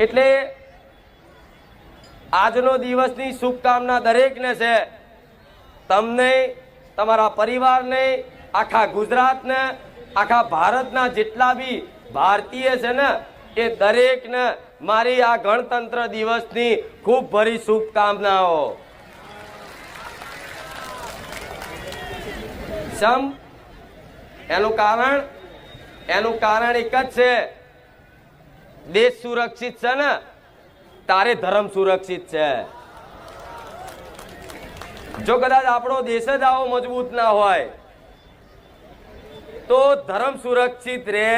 એટલે આજનો દિવસની શુભકામના દરેકને છે. તમને, તમારા પરિવારને, આખા ગુજરાતને, આખા ભારતના જેટલા બી ભારતીય છે ને, એ દરેકને મારી આ ગણતંત્ર દિવસની ખૂબ ભરી શુભકામનાઓ. સમ એનું કારણ? એનું કારણ એક જ છે. દેશ સુરક્ષિત છે ને? તારે ધર્મ સુરક્ષિત છે. જો કદાચ આપણો દેશ જ આવો મજબૂત ના હોય, તો ધર્મ સુરક્ષિત રે.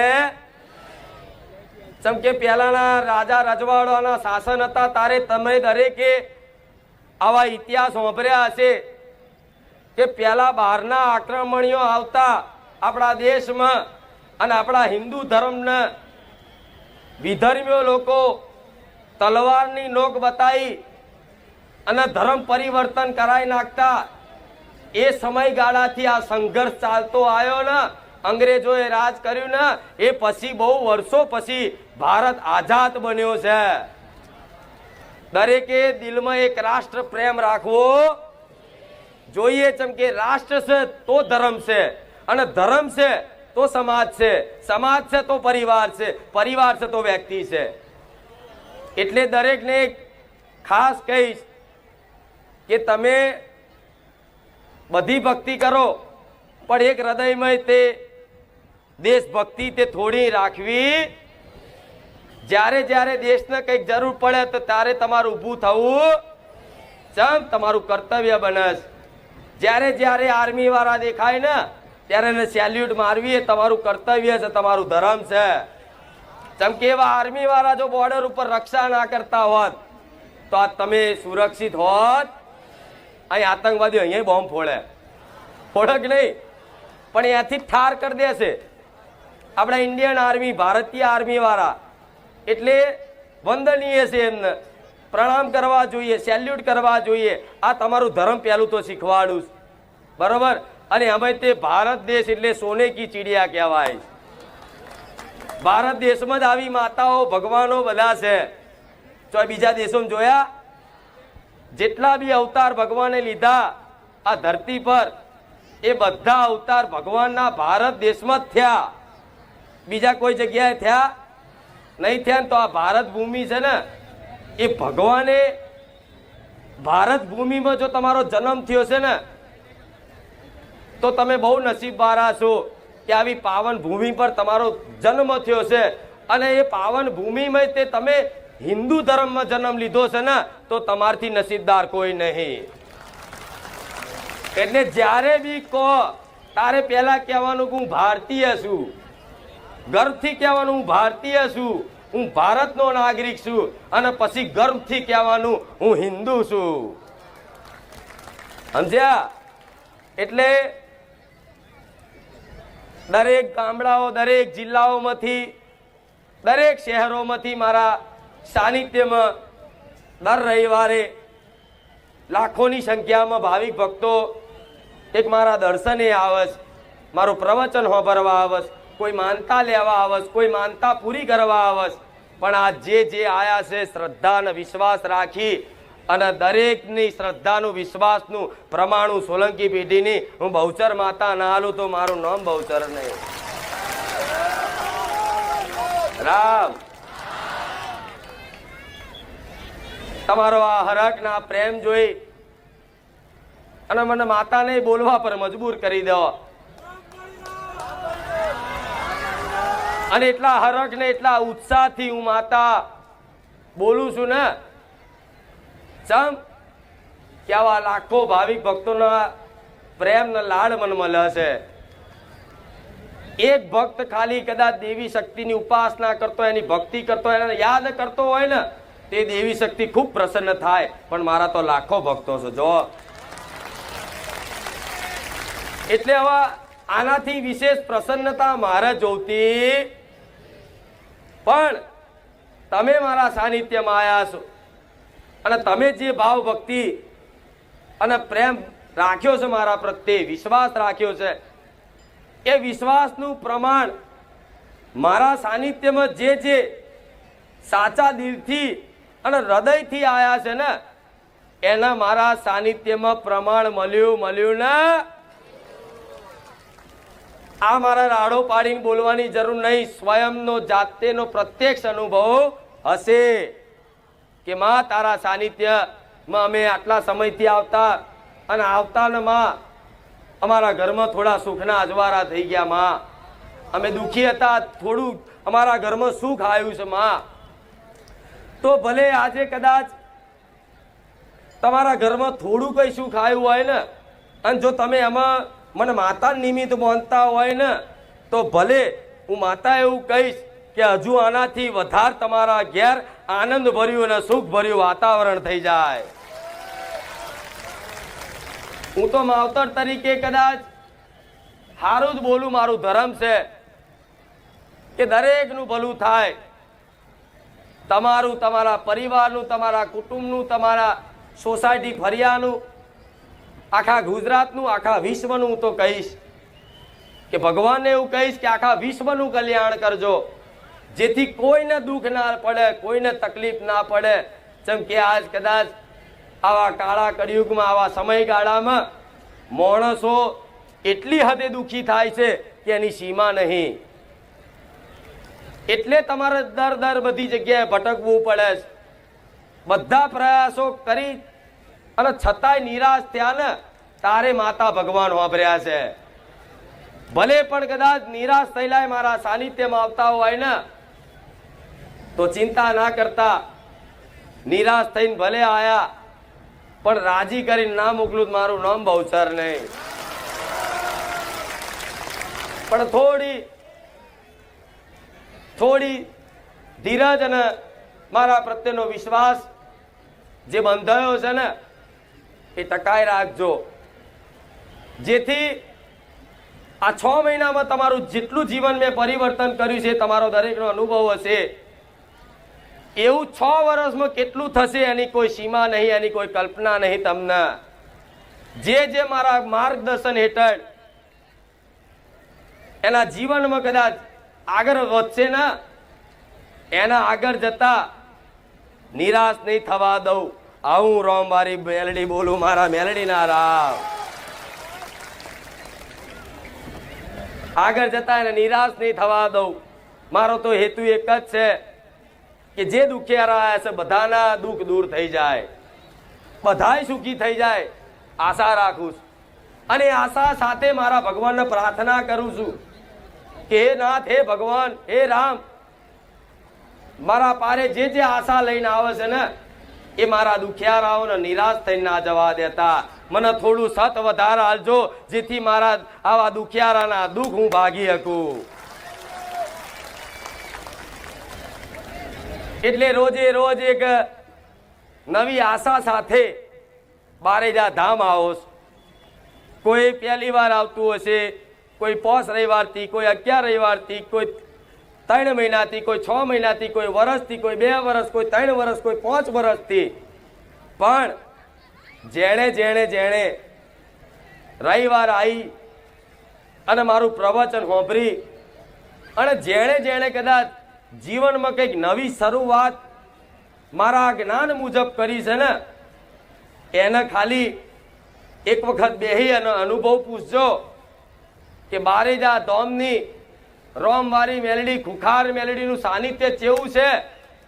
જેમ કે પહેલાના રાજા રજવાડાના શાસન હતા, તારે તમે દરેકે આવા ઇતિહાસ વાપર્યા હશે કે પહેલા બહારના આક્રમણીઓ આવતા આપણા દેશમાં અને આપણા હિન્દુ ધર્મને વિધર્મીઓ લોકો તલવારની નોક બતાવી અને ધર્મ પરિવર્તન કરાવી નાખતા એ સમયગાળાથી આ સંઘર્ષ ચાલતો આવ્યો ને, અંગ્રેજોએ રાજ કર્યું ને, એ પછી બહુ વર્ષો પછી ભારત આઝાદ બન્યો છે. દરેકે દિલમાં એક રાષ્ટ્ર પ્રેમ રાખવો જોઈએ, જેમ કે રાષ્ટ્ર છે તો ધર્મ છે. અને ધર્મ છે તો સમાજ છે. સમાજ છે તો પરિવાર છે. પરિવાર છે તો વ્યક્તિ છે. એટલે દરેકને ખાસ કહીશ કે તમે બધી ભક્તિ કરો, પણ એક હૃદયમય તે દેશભક્તિ તે થોડી રાખવી. જ્યારે જ્યારે દેશને કંઈક જરૂર પડે તો ત્યારે તમારું ઊભું થવું. ચમ, તમારું કર્તવ્ય બનશ જ્યારે જ્યારે આર્મી વાળા દેખાય ને ત્યારે એને સેલ્યુટ મારવી એ તમારું કર્તવ્ય છે, તમારું ધર્મ છે. જેમ કે એવા આર્મી વાળા જો બોર્ડર ઉપર રક્ષા ના કરતા હોત, તો આ તમે સુરક્ષિત હોત. અહીં આતંકવાદીઓ અહીંયા બોમ્બ ફોડે. ફોડે કે નહીં? પણ અહીંયાથી ઠાર કરી દેશે આપણા ઇન્ડિયન આર્મી, ભારતીય આર્મી વાળા એટલે વંદનીય છે એમને. પ્રણામ કરવા જોઈએ, સેલ્યુટ કરવા જોઈએ. આ તમારું ધર્મ પહેલું તો શીખવાડું બરોબર? અને અમે તે ભારત દેશ એટલે સોને કી ચીડિયા કહેવાય. ભારત દેશમાં જ આવી માતાઓ ભગવાનો બધા છે. તો બીજા દેશોમાં જોયા? જેટલા બી અવતાર ભગવાને લીધા, આ ધરતી પર એ બધા અવતાર ભગવાનના ભારત દેશમાં જ થયા. બીજા કોઈ જગ્યાએ થયા? નહીં થયા તો આ ભારત ભૂમિ છે ને, એ ભગવાને ભારત ભૂમિમાં જો તમારો જન્મ થયો છે ને તો તમે બહુ નસીબવાળા છો કે આવી પાવન ભૂમિ પર તમારો જન્મ થયો છે. અને એ પાવન ભૂમિમાં તે તમે હિન્દુ ધર્મમાં જન્મ લીધો છે ને, તો તમારથી નસીબદાર કોઈ નહીં. એટલે જ્યારે બી કહો, તારે પહેલાં કહેવાનું કે હું ભારતીય છું. ગર્વથી કહેવાનું હું ભારતીય છું. હું ભારતનો નાગરિક છું. અને પછી ગર્વથી કહેવાનું હું હિન્દુ છું. સમજ્યા? એટલે દરેક ગામડાઓ, દરેક જિલ્લાઓમાંથી, દરેક શહેરોમાંથી મારા સાનિધ્યમાં દર રવિવારે લાખોની સંખ્યામાં ભાવિક ભક્તો એક મારા દર્શને આવશ, મારું પ્રવચન હોભરવા આવશ, કોઈ માનતા લેવા આવશ, કોઈ માનતા પૂરી કરવા આવશ. પણ આ જે જે આયા છે, શ્રદ્ધા અને વિશ્વાસ રાખી અને દરેકની શ્રદ્ધાનું, વિશ્વાસનું પ્રમાણું સોલંકી પેઢીની હું બહુચર માતા ના હાલું તો મારું નામ બહુચર નહીં. રામ. તમારો આ હરખ ના પ્રેમ જોઈ અને મને માતાને બોલવા પર મજબૂર કરી દો. અને એટલા હરખ ને એટલા ઉત્સાહથી હું માતા બોલું છું ને ચમ કે આવા લાખો ભાવિક ભક્તોના પ્રેમના લાડ મનમાં છે? એક ભક્ત ખાલી કદાચ દેવી શક્તિની ઉપાસના કરતો એની ભક્તિ કરતો એને યાદ કરતો હોય ને, તે દેવી શક્તિ ખૂબ પ્રસન્ન થાય. પણ મારા તો લાખો ભક્તો છે, જો. એટલે હવે આનાથી વિશેષ પ્રસન્નતા મારે જોતી પણ તમે મારા સાનિધ્યમાં આવ્યા છો. અને તમે જે ભાવ ભક્તિ અને પ્રેમ રાખ્યો છે મારા પ્રત્યે, વિશ્વાસ રાખ્યો છે, એ વિશ્વાસનું પ્રમાણ મારા સાનિધ્યમાં જે જે સાચા દિલથી અને હૃદયથી આવ્યા છે ને, એના મારા સાનિધ્યમાં પ્રમાણ મળ્યું મળ્યું ને? આ મારા રાડો પાડીને બોલવાની જરૂર નહીં, સ્વયંનો જાતેનો પ્રત્યક્ષ અનુભવ હશે. કે માં, તારા સાનિધ્યમાં અમે આટલા સમયથી આવતા અને આવતા ને માં અમારા ઘરમાં થોડા સુખના અજવારા થઈ ગયા, માં. અમે દુઃખી હતા, થોડું અમારા ઘરમાં સુખ આવ્યું છે, માં. તો ભલે આજે કદાચ તમારા ઘરમાં થોડું કંઈ સુખ આવ્યું હોય ને, અને જો તમે એમાં મને માતા નિમિત્ત માનતા હોય ને, તો ભલે હું માતા એવું કહીશ કે હજુ આનાથી વધારે તમારા ઘેર આનંદ ભર્યું અને સુખ ભર્યું વાતાવરણ થઈ જાય. હું તો માવતર તરીકે કદાચ સારું જ બોલું, મારું ધર્મ છે કે દરેકનું ભલું થાય. તમારું, તમારા પરિવારનું, તમારા કુટુંબનું, તમારા સોસાયટી ફરિયાનું, આખા ગુજરાતનું, આખા વિશ્વનું હું તો કહીશ. કે ભગવાનને એવું કહીશ કે આખા વિશ્વનું કલ્યાણ કરજો. જેથી કોઈને દુઃખ ના પડે, કોઈને તકલીફ ના પડે. જેમ કે આજ કદાચ આવા કાળા કળિયુગમાં, આવા સમયગાળામાં માણસો એટલી હદે દુઃખી થાય છે કે એની સીમા નહીં. એટલે તમારે દર દર બધી જગ્યાએ ભટકવું પડે છે. બધા પ્રયાસો કરી અને છતાંય નિરાશ થયા ને તારે માતા ભગવાન વાપર્યા છે. ભલે પણ કદાચ નિરાશ થયેલા મારા સાનિધ્યમાં આવતા હોય ને તો ચિંતા ના કરતા નિરાશ થઈને ભલે આયા, પણ રાજી કરીને ના મોકલું મારું નામ બહુચર નહીં. પણ થોડી થોડી ધીરજ અને મારા પ્રત્યેનો વિશ્વાસ જે બંધાયો છે ને, એ ટકાઈ રાખજો. જેથી આ છ મહિનામાં તમારું જેટલું જીવન મેં પરિવર્તન કર્યું છે તમારો દરેકનો અનુભવ હશે. એવું છ વર્ષમાં કેટલું થશે એની કોઈ સીમા નહીં, એની કોઈ કલ્પના નહીં તમને. જે જે મારા માર્ગદર્શન હેઠળ એના જીવનમાં કદાચ આગળ વધશે ને, એના આગળ જતા નિરાશ નહીં થવા દઉં. આવું રોમ મારી મેલડી બોલું, મારા મેલડીના રામ. આગળ જતા એને નિરાશ નહીં થવા દઉં. મારો તો હેતુ એક જ છે. કે જે દુખિયારા રહ્યા છે, બધાના દુઃખ દૂર થઈ જાય. બધાય સુખી થઈ જાય. આશા રાખું છું. અને આશા સાથે મારા ભગવાનને પ્રાર્થના કરું છું કે હે નાથ, હે ભગવાન, હે રામ, મારા પારે જે જે આશા લઈને આવે છે ને, એ મારા દુખિયારાઓને નિરાશ થઈને ના જવા દેતા. મને થોડું સત વધારે હાલજો જેથી મારા આવા દુખિયારાના દુઃખ હું ભાગી શકું. એટલે રોજે રોજ એક નવી આશા સાથે બારેજા ધામ આવો કોઈ પહેલી વાર આવતું હશે, કોઈ પોસ રવિવારથી, કોઈ અગિયાર રવિવારથી, કોઈ ત્રણ મહિનાથી, કોઈ છ મહિનાથી, કોઈ વર્ષથી કોઈ બે વર્ષ કોઈ ત્રણ વર્ષ કોઈ પાંચ વર્ષથી પણ જેણે જેણે જેણે રવિવાર આવી અને મારું પ્રવચન હોંભરી અને જેણે જેણે કદાચ જીવનમાં કંઈક નવી શરૂઆત મારા જ્ઞાન મુજબ કરી છે ને, એને ખાલી એક વખત બેહી અને અનુભવ પૂછજો કે બારેજા ધોમની રોમવારી મેલડી, ખુખાર મેલડીનું સાનિધ્ય કેવું છે?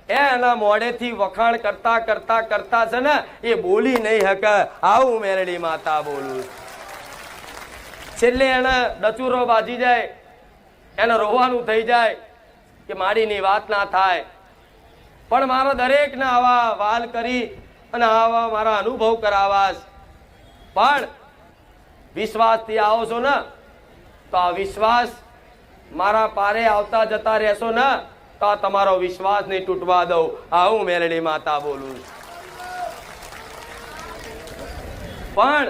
એ એના મોઢેથી વખાણ કરતા કરતા કરતા છે ને, એ બોલી નહીં હકે. આવું મેલડી માતા બોલું છેલ્લે એને ડચુરો બાજી જાય, એને રોવાનું થઈ જાય કે માડીની વાત ના થાય. પણ મારો દરેકને આવા વાલ કરી અને આવા મારા અનુભવ કરાવાશ. પણ વિશ્વાસથી આવો છો ને, તો આ વિશ્વાસ મારા પારે આવતા જતા રહેશો ને, તો આ તમારો વિશ્વાસ નહીં તૂટવા દઉં. આ હું મેલડી માતા બોલું. પણ